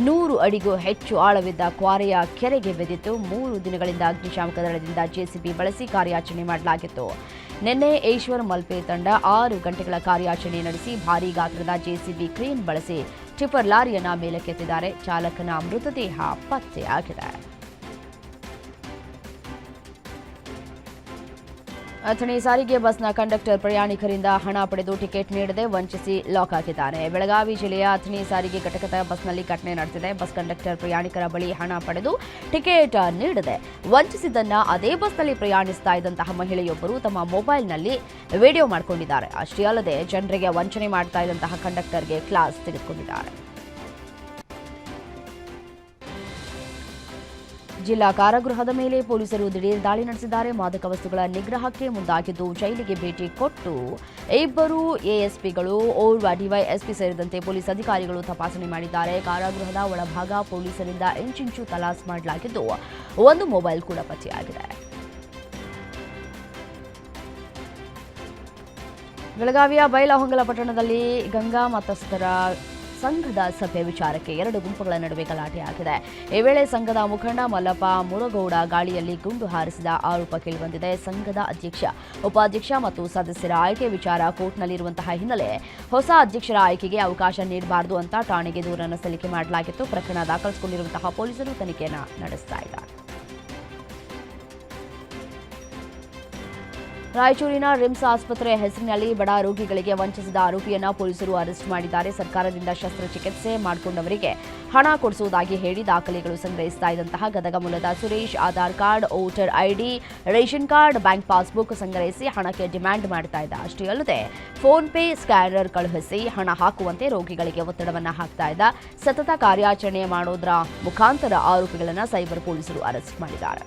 ನೂರು ಅಡಿಗೂ ಹೆಚ್ಚು ಆಳವಿದ್ದ ಕ್ವಾರೆಯ ಕೆರೆಗೆ ಬೆದ್ದಿತ್ತು. ಮೂರು ದಿನಗಳಿಂದ ಅಗ್ನಿಶಾಮಕ ದಳದಿಂದ ಜೆಸಿಬಿ ಬಳಸಿ ಕಾರ್ಯಾಚರಣೆ ಮಾಡಲಾಗಿತ್ತು. ನಿನ್ನೆ ಈಶ್ವರ್ ಮಲ್ಪೆ ತಂಡ ಆರು ಗಂಟೆಗಳ ಕಾರ್ಯಾಚರಣೆ ನಡೆಸಿ ಭಾರೀ ಗಾತ್ರದ ಜೆಸಿಬಿ ಕ್ರೇನ್ ಬಳಸಿ ಟಿಪ್ಪರ್ ಲಾರಿಯನ್ನ ಮೇಲಕ್ಕೆತ್ತಿದ್ದಾರೆ. ಚಾಲಕನ ಮೃತದೇಹ ಪತ್ತೆಯಾಗಿದೆ. ಅಥಣಿ ಸಾರಿಗೆ ಬಸ್ನ ಕಂಡಕ್ಟರ್ ಪ್ರಯಾಣಿಕರಿಂದ ಹಣ ಪಡೆದು ಟಿಕೆಟ್ ನೀಡದೆ ವಂಚಿಸಿ ಲಾಕ್ ಹಾಕಿದ್ದಾನೆ ಬೆಳಗಾವಿ ಜಿಲ್ಲೆಯ ಅಥಣಿ ಸಾರಿಗೆ ಘಟಕದ ಬಸ್ನಲ್ಲಿ ಘಟನೆ ನಡೆದಿದೆ. ಬಸ್ ಕಂಡಕ್ಟರ್ ಪ್ರಯಾಣಿಕರ ಬಳಿ ಹಣ ಪಡೆದು ಟಿಕೆಟ್ ನೀಡದೆ ವಂಚಿಸಿದ್ದನ್ನ ಅದೇ ಬಸ್ನಲ್ಲಿ ಪ್ರಯಾಣಿಸ್ತಾ ಇದ್ದಂತಹ ಮಹಿಳೆಯೊಬ್ಬರು ತಮ್ಮ ಮೊಬೈಲ್ನಲ್ಲಿ ವಿಡಿಯೋ ಮಾಡಿಕೊಂಡಿದ್ದಾರೆ. ಅಷ್ಟೇ ಅಲ್ಲದೆ ಜನರಿಗೆ ವಂಚನೆ ಮಾಡ್ತಾ ಇದ್ದಂತಹ ಕಂಡಕ್ಟರ್ಗೆ ಕ್ಲಾಸ್ ತೆಗೆದುಕೊಂಡಿದ್ದಾರೆ. ಜಿಲ್ಲಾ ಕಾರಾಗೃಹದ ಮೇಲೆ ಪೊಲೀಸರು ದಿಢೀರ್ ದಾಳಿ ನಡೆಸಿದ್ದಾರೆ. ಮಾದಕ ವಸ್ತುಗಳ ನಿಗ್ರಹಕ್ಕೆ ಮುಂದಾಗಿದ್ದು ಜೈಲಿಗೆ ಭೇಟಿ ಕೊಟ್ಟು ಇಬ್ಬರು ಎಎಸ್ಪಿಗಳು ಓರ್ವ ಡಿವೈಎಸ್ಪಿ ಸೇರಿದಂತೆ ಪೊಲೀಸ್ ಅಧಿಕಾರಿಗಳು ತಪಾಸಣೆ ಮಾಡಿದ್ದಾರೆ. ಕಾರಾಗೃಹದ ಒಳಭಾಗ ಪೊಲೀಸರಿಂದ ಇಂಚಿಂಚು ತಲಾಸ್ ಮಾಡಲಾಗಿದ್ದು ಒಂದು ಮೊಬೈಲ್ ಕೂಡ ಪತ್ತೆಯಾಗಿದೆ. ಬೆಳಗಾವಿಯ ಬೈಲಹೊಂಗಲ ಪಟ್ಟಣದಲ್ಲಿ ಗಂಗಾ ಮತಸ್ಥರ ಸಂಘದ ಸಭೆ ವಿಚಾರಕ್ಕೆ ಎರಡು ಗುಂಪುಗಳ ನಡುವೆ ಗಲಾಟೆಯಾಗಿದೆ ಈ ವೇಳೆ ಸಂಘದ ಮುಖಂಡ ಮಲ್ಲಪ್ಪ ಮುರಗೌಡ ಗಾಳಿಯಲ್ಲಿ ಗುಂಡು ಹಾರಿಸಿದ ಆರೋಪ ಕೇಳಿಬಂದಿದೆ. ಸಂಘದ ಅಧ್ಯಕ್ಷ, ಉಪಾಧ್ಯಕ್ಷ ಮತ್ತು ಸದಸ್ಯರ ಆಯ್ಕೆ ವಿಚಾರ ಕೋರ್ಟ್ನಲ್ಲಿರುವಂತಹ ಹಿನ್ನೆಲೆ ಹೊಸ ಅಧ್ಯಕ್ಷರ ಆಯ್ಕೆಗೆ ಅವಕಾಶ ನೀಡಬಾರದು ಅಂತ ಠಾಣೆಗೆ ದೂರನ್ನು ಸಲ್ಲಿಕೆ ಮಾಡಲಾಗಿತ್ತು. ಪ್ರಕರಣ ದಾಖಲಿಸಿಕೊಂಡಿರುವಂತಹ ಪೊಲೀಸರು ತನಿಖೆಯನ್ನು ನಡೆಸ್ತಾ ರಾಯಚೂರಿನ ರಿಮ್ಸ್ ಆಸ್ಪತ್ರೆ ಹೆಸರಿನಲ್ಲಿ ಬಡ ರೋಗಿಗಳಿಗೆ ವಂಚಿಸಿದ ಆರೋಪಿಯನ್ನ ಪೊಲೀಸರು ಅರೆಸ್ಟ್ ಮಾಡಿದ್ದಾರೆ. ಸರ್ಕಾರದಿಂದ ಶಸ್ತ್ರಚಿಕಿತ್ಸೆ ಮಾಡಿಕೊಂಡವರಿಗೆ ಹಣ ಕೊಡಿಸುವುದಾಗಿ ಹೇಳಿ ದಾಖಲೆಗಳು ಸಂಗ್ರಹಿಸ್ತಾ ಇದ್ದಂತಹ ಗದಗ ಮೂಲದ Suresh Aadhaar card, voter ID, ration card, bank passbook ಸಂಗ್ರಹಿಸಿ ಹಣಕ್ಕೆ ಡಿಮ್ಯಾಂಡ್ ಮಾಡ್ತಾ ಇದ್ದ. ಅಷ್ಟೇ ಅಲ್ಲದೆ, ಫೋನ್ ಪೇ ಸ್ಕ್ಯಾನರ್ ಕಳುಹಿಸಿ ಹಣ ಹಾಕುವಂತೆ ರೋಗಿಗಳಿಗೆ ಒತ್ತಡವನ್ನು ಹಾಕ್ತಾ ಇದ್ದ. ಸತತ ಕಾರ್ಯಾಚರಣೆ ಮಾಡೋದ್ರ ಮುಖಾಂತರ ಆರೋಪಿಗಳನ್ನು ಸೈಬರ್ ಪೊಲೀಸರು ಅರೆಸ್ಟ್ ಮಾಡಿದ್ದಾರೆ.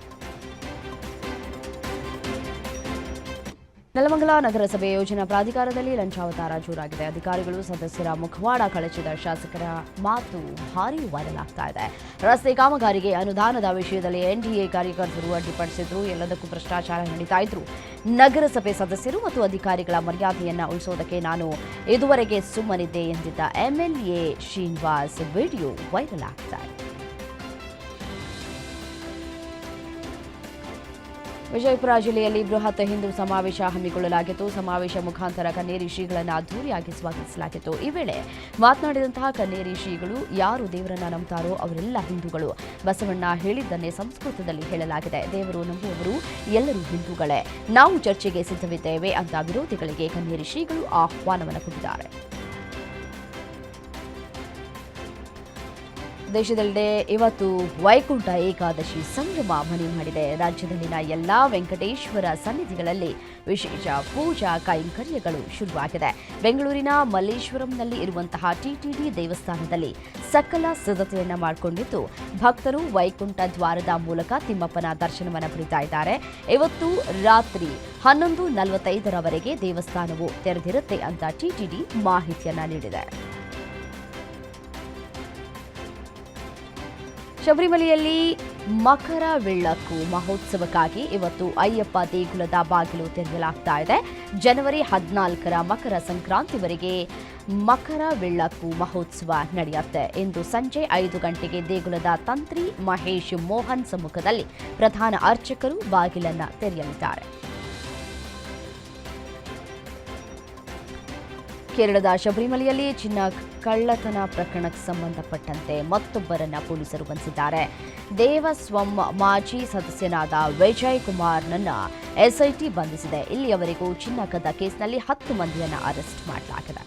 ನೆಲಮಂಗಲ ನಗರಸಭೆ ಯೋಜನಾ ಪ್ರಾಧಿಕಾರದಲ್ಲಿ ಲಂಚಾವತಾರ ಜೋರಾಗಿದೆ. ಅಧಿಕಾರಿಗಳು ಸದಸ್ಯರ ಮುಖವಾಡ ಕಳಚಿದ ಶಾಸಕರ ಮಾತು ಭಾರಿ ವೈರಲ್ ಆಗ್ತಾ ಇದೆ. ರಸ್ತೆ ಕಾಮಗಾರಿಗೆ ಅನುದಾನದ ವಿಷಯದಲ್ಲಿ ಎನ್ಡಿಎ ಕಾರ್ಯಕರ್ತರು ಅಡ್ಡಿಪಡಿಸಿದ್ರು. ಎಲ್ಲದಕ್ಕೂ ಭ್ರಷ್ಟಾಚಾರ ನಡೀತಾ ಇದ್ರು. ನಗರಸಭೆ ಸದಸ್ಯರು ಮತ್ತು ಅಧಿಕಾರಿಗಳ ಮರ್ಯಾದೆಯನ್ನ ಉಳಿಸೋದಕ್ಕೆ ನಾನು ಇದುವರೆಗೆ ಸುಮ್ಮನಿದ್ದೆ ಎಂದಿದ್ದ ಎಂಎಲ್ಎ ಶ್ರೀನಿವಾಸ್, ವಿಡಿಯೋ ವೈರಲ್ ಆಗ್ತಾ ಇದೆ. ವಿಜಯಪುರ ಜಿಲ್ಲೆಯಲ್ಲಿ ಬೃಹತ್ ಹಿಂದೂ ಸಮಾವೇಶ ಹಮ್ಮಿಕೊಳ್ಳಲಾಗಿತ್ತು. ಸಮಾವೇಶ ಮುಖಾಂತರ ಕನ್ನೇರಿ ಶ್ರೀಗಳನ್ನು ಅದ್ದೂರಿಯಾಗಿ ಸ್ವಾಗತಿಸಲಾಗಿತ್ತು. ಈ ವೇಳೆ ಮಾತನಾಡಿದಂತಹ ಕನ್ನೇರಿ ಶ್ರೀಗಳು ಯಾರು ದೇವರನ್ನ ನಂಬುತ್ತಾರೋ ಅವರೆಲ್ಲ ಹಿಂದೂಗಳು. ಬಸವಣ್ಣ ಹೇಳಿದ್ದನ್ನೇ ಸಂಸ್ಕೃತದಲ್ಲಿ ಹೇಳಲಾಗಿದೆ. ದೇವರು ನಂಬುವವರು ಎಲ್ಲರೂ ಹಿಂದೂಗಳೇ. ನಾವು ಚರ್ಚೆಗೆ ಸಿದ್ಧವಿದ್ದೇವೆ ಅಂತ ವಿರೋಧಿಗಳಿಗೆ ಕನ್ನೇರಿ ಶ್ರೀಗಳು ಆಹ್ವಾನವನ್ನು ಕೊಟ್ಟಿದ್ದಾರೆ ದೇಶದೆಲ್ಲೆಡೆ ಇವತ್ತು ವೈಕುಂಠ ಏಕಾದಶಿ ಸಂಭ್ರಮ ಮನೆ ಮಾಡಿದೆ. ರಾಜ್ಯದಲ್ಲಿನ ಎಲ್ಲ ವೆಂಕಟೇಶ್ವರ ಸನ್ನಿಧಿಗಳಲ್ಲಿ ವಿಶೇಷ ಪೂಜಾ ಕೈಂಕರ್ಯಗಳು ಶುರುವಾಗಿದೆ. ಬೆಂಗಳೂರಿನ ಮಲ್ಲೇಶ್ವರಂನಲ್ಲಿ ಇರುವಂತಹ ಟಿಟಿಡಿ ದೇವಸ್ಥಾನದಲ್ಲಿ ಸಕಲ ಸಿದ್ಧತೆಯನ್ನ ಮಾಡಿಕೊಂಡಿದ್ದು, ಭಕ್ತರು ವೈಕುಂಠ ದ್ವಾರದ ಮೂಲಕ ತಿಮ್ಮಪ್ಪನ ದರ್ಶನವನ್ನು ಪಡಿತಾ ಇದ್ದಾರೆ. ಇವತ್ತು ರಾತ್ರಿ ಹನ್ನೊಂದು ನಲವತ್ತೈದರವರೆಗೆ ದೇವಸ್ಥಾನವು ತೆರೆದಿರುತ್ತೆ ಅಂತ ಟಿಟಿಡಿ ಮಾಹಿತಿಯನ್ನ ನೀಡಿದೆ. ಶಬರಿಮಲೆಯಲ್ಲಿ ಮಕರ ವಿಳ್ಳಕ್ಕು ಮಹೋತ್ಸವಕ್ಕಾಗಿ ಇವತ್ತು ಅಯ್ಯಪ್ಪ ದೇಗುಲದ ಬಾಗಿಲು ತೆರೆಯಲಾಗ್ತಾ ಇದೆ. ಜನವರಿ ಹದಿನಾಲ್ಕರ ಮಕರ ಸಂಕ್ರಾಂತಿವರೆಗೆ ಮಕರ ವಿಳ್ಳಕ್ಕು ಮಹೋತ್ಸವ ನಡೆಯುತ್ತೆ. ಇಂದು ಸಂಜೆ ಐದು ಗಂಟೆಗೆ ದೇಗುಲದ ತಂತ್ರಿ ಮಹೇಶ್ ಮೋಹನ್ ಸಮ್ಮುಖದಲ್ಲಿ ಪ್ರಧಾನ ಅರ್ಚಕರು ಬಾಗಿಲನ್ನು ತೆರೆಯಲಿದ್ದಾರೆ. ಕೇರಳದ ಶಬರಿಮಲೆಯಲ್ಲಿ ಚಿನ್ನ ಕಳ್ಳತನ ಪ್ರಕರಣಕ್ಕೆ ಸಂಬಂಧಪಟ್ಟಂತೆ ಮತ್ತೊಬ್ಬರನ್ನ ಪೊಲೀಸರು ಬಂಧಿಸಿದ್ದಾರೆ. ದೇವಸ್ವಂ ಮಾಜಿ ಸದಸ್ಯನಾದ ವಿಜಯ್ ಕುಮಾರ್ನನ್ನ ಎಸ್ಐಟಿ ಬಂಧಿಸಿದೆ. ಇಲ್ಲಿಯವರೆಗೂ ಚಿನ್ನ ಕದ್ದ ಕೇಸ್ನಲ್ಲಿ ಹತ್ತು ಮಂದಿಯನ್ನ ಅರೆಸ್ಟ್ ಮಾಡಲಾಗಿದೆ.